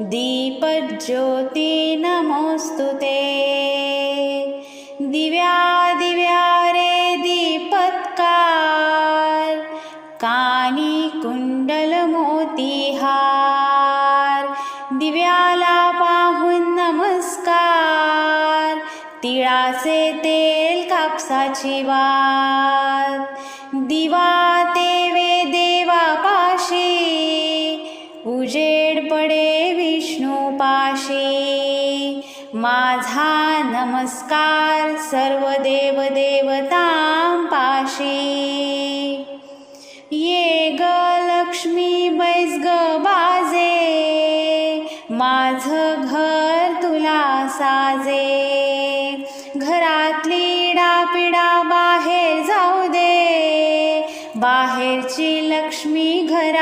दीपज्योती नमोऽस्तु ते। दिव्या दिव्या रे दीपत्कार कानी कुंडल मोतीहार। दिव्याला पाहून नमस्कार तिळाचे तेल कापसाची वार। वेड पडे विष्णूपाशी माझा नमस्कार सर्व देव देवदेवतांपाशी ये ग लक्ष्मी बैस ग बाजे. माझं घर तुला साजे. घरातली डापिडा बाहेर जाऊ दे. बाहेरची लक्ष्मी घरा